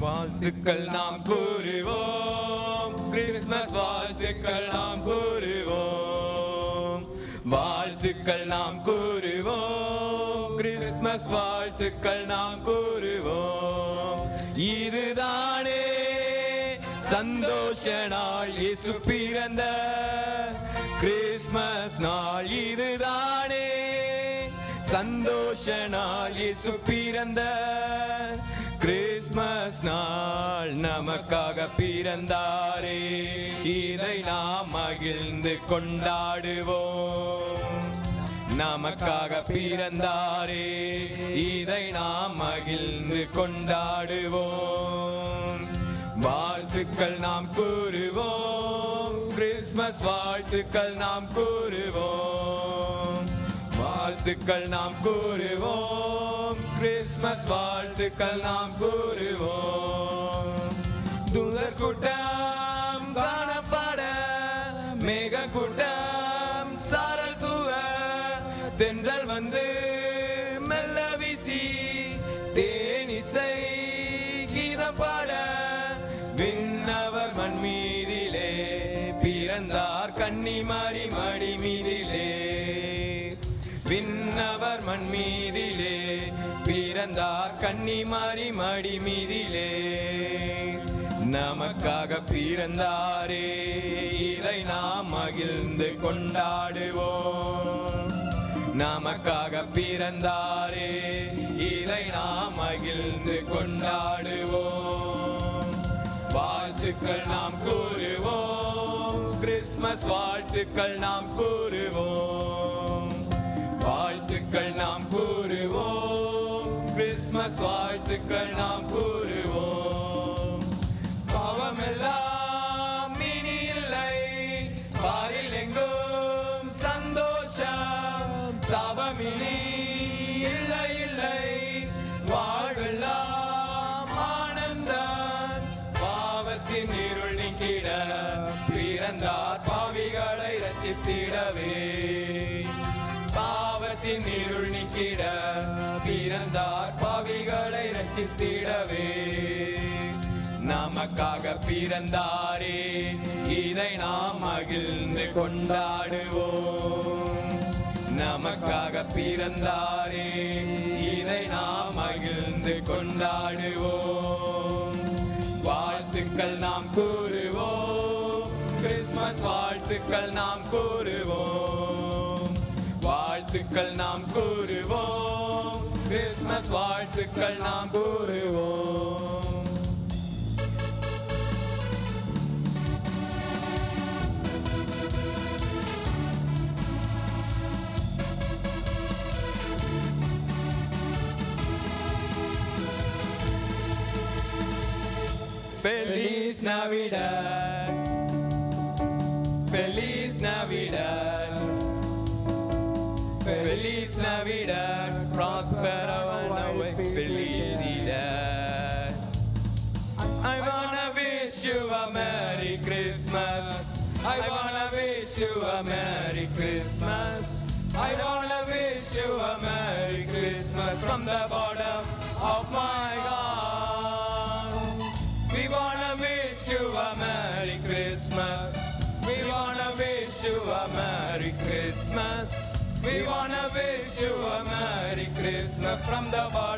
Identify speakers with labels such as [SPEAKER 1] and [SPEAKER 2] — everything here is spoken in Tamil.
[SPEAKER 1] வாழ்த்துக்கள் நாம் கூறுவோம். கிறிஸ்மஸ் வாழ்த்துக்கள் நாம் கூறுவோம். வாழ்த்துக்கள் நாம் கூறுவோம். கிறிஸ்மஸ் வாழ்த்துக்கள் நாம் கூறுவோம். இதுதானே சந்தோஷ நாள். இயேசு பிறந்த கிறிஸ்மஸ் நாள். இதுதானே சந்தோஷ நாள். இயேசு பிறந்த கிறிஸ்துமஸ் நாள் நமக்காக பிறந்தாரே. இதை நாம் மகிழ்ந்து கொண்டாடுவோம். நமக்காக பிறந்தாரே. இதை நாம் மகிழ்ந்து கொண்டாடுவோம். வாழ்த்துக்கள் நாம் கூறுவோம். கிறிஸ்மஸ் வாழ்த்துக்கள் நாம் கூறுவோம். வாழ்த்துக்கள் நாம் கூறுவோம். கிறிஸ்மஸ் வாழ்த்துக்கள் நாம் கூறுவோம். தூதர் கூட்டம் காணப்பட மேக கூட்டம் சாரல் தூவ தென்றல் வந்து மெல்ல வீசி தேனிசை கீதம் பாட விண்ணவர் மண் மீதிலே பிறந்தார் கன்னிமாரி மடி மீதிலே. விண்ணவர் மண் மீதிலே பிறந்தார் கன்னிமாரி மடி மீதிலே நமக்காக பிறந்தாரே இதை நாம் மகிழ்ந்து கொண்டாடுவோம். நமக்காக பிறந்தாரே இதை நாம் மகிழ்ந்து கொண்டாடுவோம். வாழ்த்துக்கள் நாம் கூறுவோம் கிறிஸ்மஸ் வாழ்த்துக்கள் நாம் கூறுவோம். சாபமினி இல்லை இல்லை. வாழ்வெல்லாம் ஆனந்தான். பாவத்தின் இருள் நீக்கிட பிறந்தார். பாவிகளை ரச்சித்திடவே பாவத்தின் இருள் நீக்கிட பிறந்தார். பாவிகளை ரச்சித்திடவே நமக்காக பிறந்தாரே. இதை நாம் மகிழ்ந்து கொண்டாடுவோம். நமக்காக பிறந்தாரே. இதை நாம் மகிழ்ந்து கொண்டாடுவோம். வாழ்த்துக்கள் நாம் கூறுவோம். கிறிஸ்மஸ் வாழ்த்துக்கள் நாம் கூறுவோம். வாழ்த்துக்கள் நாம் கூறுவோம். கிறிஸ்மஸ் வாழ்த்துக்கள் நாம் கூறுவோம். Feliz Navidad. Feliz Navidad. Feliz Navidad. Prospero and away. Felicidad. I wanna wish you a Merry Christmas. I wanna wish you a Merry Christmas. I wanna wish you a Merry Christmas from the bottom you a Merry Christmas. We wanna wish you a Merry Christmas. We wanna wish you a Merry Christmas from the bottom